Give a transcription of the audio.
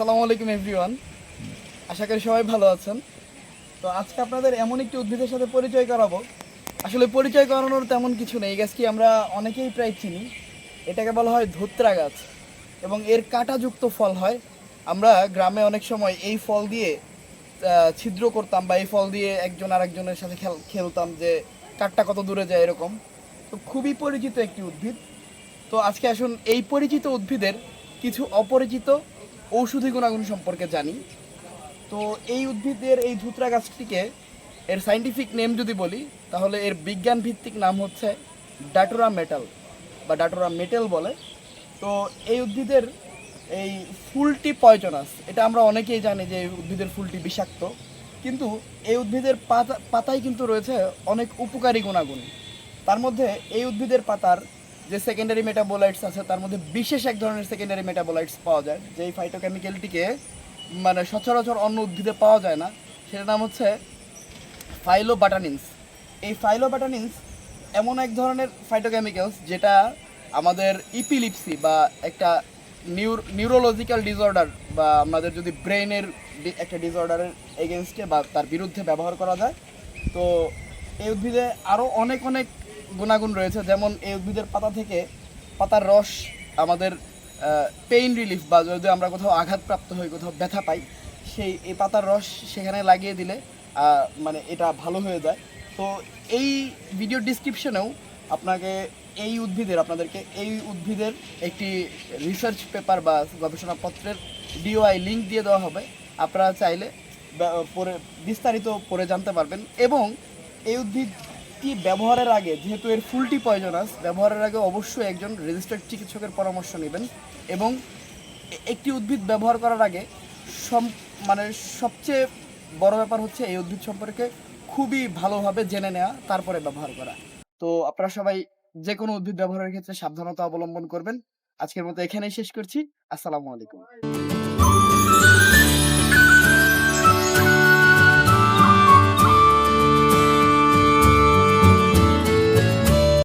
আলাইকুম, এভরিওয়ান। আশা করি সবাই ভালো আছেন। তো আজকে আপনাদের এমন একটি উদ্ভিদের সাথে পরিচয় করাবো। আসলে পরিচয় করানোর তেমন কিছু নেই। এই গাছটি আমরা অনেকেই প্রায় চিনি। এটাকে বলা হয় ধুত্রা গাছ। এবং এর কাঁটাযুক্ত ফল হয়। আমরা গ্রামে অনেক সময় এই ফল দিয়ে ছিদ্র করতাম বা এই ফল দিয়ে একজন আরেকজনের সাথে খেল, খেলতাম যে কাঠটা কত দূরে যায় এরকম। তো খুবই পরিচিত একটি উদ্ভিদ। তো আজকে আসুন, এই পরিচিত উদ্ভিদের কিছু অপরিচিত ঔষধি গুণাগুণ সম্পর্কে জানি। তো এই উদ্ভিদের এই ধুতরা গাছটিকে এর সাইন্টিফিক নেম যদি বলি, তাহলে এর বিজ্ঞান ভিত্তিক নাম হচ্ছে ডাটোরা মেটাল বা ডাটোরা মেটেল বলে। তো এই উদ্ভিদের এই ফুলটি পয়জনাস এটা আমরা অনেকেই জানি যে এই উদ্ভিদের ফুলটি বিষাক্ত। কিন্তু এই উদ্ভিদের পাতা পাতায় কিন্তু রয়েছে অনেক উপকারী গুণাগুণ। তার মধ্যে এই উদ্ভিদের পাতার যে সেকেন্ডারি মেটাবোলাইটস আছে, তার মধ্যে বিশেষ এক ধরনের সেকেন্ডারি মেটাবোলাইটস পাওয়া যায়, যেই ফাইটোকেমিক্যালটিকে মানে সচরাচর অন্য উদ্ভিদে পাওয়া যায় না। সেটার নাম হচ্ছে ফাইলোবাটানিনস এই ফাইলোবাটানিনস এমন এক ধরনের ফাইটোকেমিক্যালস যেটা আমাদের ইপিলিপসি বা একটা নিউর নিউরোলজিক্যাল ডিসঅর্ডার বা আমাদের যদি ব্রেনের একটা ডিসঅর্ডারের এগেনস্টে বা তার বিরুদ্ধে ব্যবহার করা যায়। তো এই উদ্ভিদে আরও অনেক অনেক গুণাগুণ রয়েছে, যেমন এই উদ্ভিদের পাতা থেকে পাতার রস আমাদের পেইন রিলিফ বা যদি আমরা কোথাও আঘাতপ্রাপ্ত হই, কোথাও ব্যথা পাই, সেই এই পাতার রস সেখানে লাগিয়ে দিলে মানে এটা ভালো হয়ে যায়। তো এই ভিডিও ডিসক্রিপশনেও আপনাকে এই উদ্ভিদের, আপনাদেরকে এই উদ্ভিদের একটি রিসার্চ পেপার বা গবেষণাপত্রের ডিওআই লিঙ্ক দিয়ে দেওয়া হবে। আপনারা চাইলে পরে বিস্তারিত পড়ে জানতে পারবেন এবং এই উদ্ভিদটি ব্যবহারের আগে, যেহেতু এর ফুলটি পয়জনাস ব্যবহারের আগে অবশ্যই একজন রেজিস্টার্ড চিকিৎসকের পরামর্শ নেবেন এবং একটি উদ্ভিদ ব্যবহার করার আগে সম মানে সবচেয়ে বড় ব্যাপার হচ্ছে এই উদ্ভিদ সম্পর্কে খুবই ভালোভাবে জেনে নেওয়া তারপরে ব্যবহার করা। তো আপনারা সবাই যে কোনো উদ্ভিদ ব্যবহারের ক্ষেত্রে সাবধানতা অবলম্বন করবেন। আজকের মতো এখানেই শেষ করছি। আসসালামু আলাইকুম।